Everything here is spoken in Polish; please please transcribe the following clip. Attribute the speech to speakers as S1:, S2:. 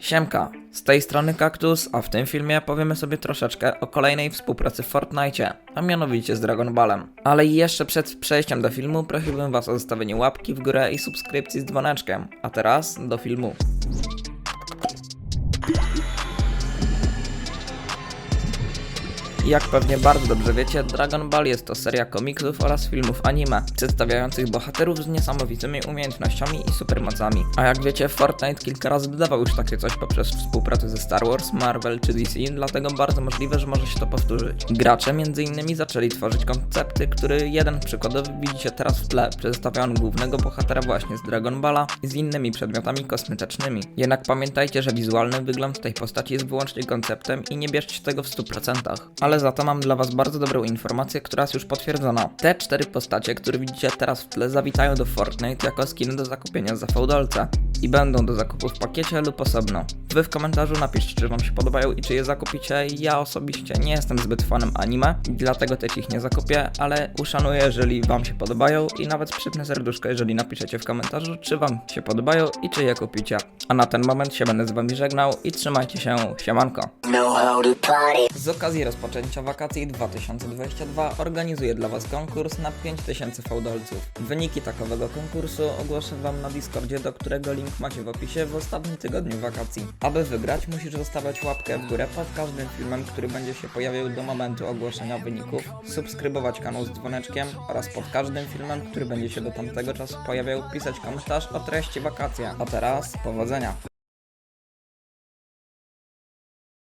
S1: Siemka, z tej strony Kaktus, a w tym filmie powiemy sobie troszeczkę o kolejnej współpracy w Fortnite, a mianowicie z Dragon Ballem. Ale jeszcze przed przejściem do filmu prosiłbym was o zostawienie łapki w górę i subskrypcji z dzwoneczkiem. A teraz do filmu. Jak pewnie bardzo dobrze wiecie, Dragon Ball jest to seria komiksów oraz filmów anime, przedstawiających bohaterów z niesamowitymi umiejętnościami i supermocami. A jak wiecie, Fortnite kilka razy dodawał już takie coś poprzez współpracę ze Star Wars, Marvel czy DC, dlatego bardzo możliwe, że może się to powtórzyć. Gracze m.in. zaczęli tworzyć koncepty, który jeden przykładowy widzicie teraz w tle, przedstawiając głównego bohatera właśnie z Dragon Balla i z innymi przedmiotami kosmetycznymi. Jednak pamiętajcie, że wizualny wygląd tej postaci jest wyłącznie konceptem i nie bierzcie tego w 100%. Ale za to mam dla Was bardzo dobrą informację, która jest już potwierdzona. Te cztery postacie, które widzicie teraz w tle, zawitają do Fortnite jako skiny do zakupienia za fałdolce i będą do zakupu w pakiecie lub osobno. Wy w komentarzu napiszcie, czy Wam się podobają i czy je zakupicie. Ja osobiście nie jestem zbyt fanem anime, dlatego też ich nie zakupię, ale uszanuję, jeżeli Wam się podobają i nawet przypnę serduszko, jeżeli napiszecie w komentarzu, czy Wam się podobają i czy je kupicie. A na ten moment się będę z Wami żegnał i trzymajcie się, siemanko. Z okazji rozpoczęcia wakacji 2022 organizuję dla Was konkurs na 5000 fałdolców. Wyniki takowego konkursu ogłoszę Wam na Discordzie, do którego link macie w opisie w ostatnim tygodniu wakacji. Aby wygrać, musisz zostawiać łapkę w górę pod każdym filmem, który będzie się pojawiał do momentu ogłoszenia wyników, subskrybować kanał z dzwoneczkiem oraz pod każdym filmem, który będzie się do tamtego czasu pojawiał, pisać komentarz o treści wakacje. A teraz powodzenia!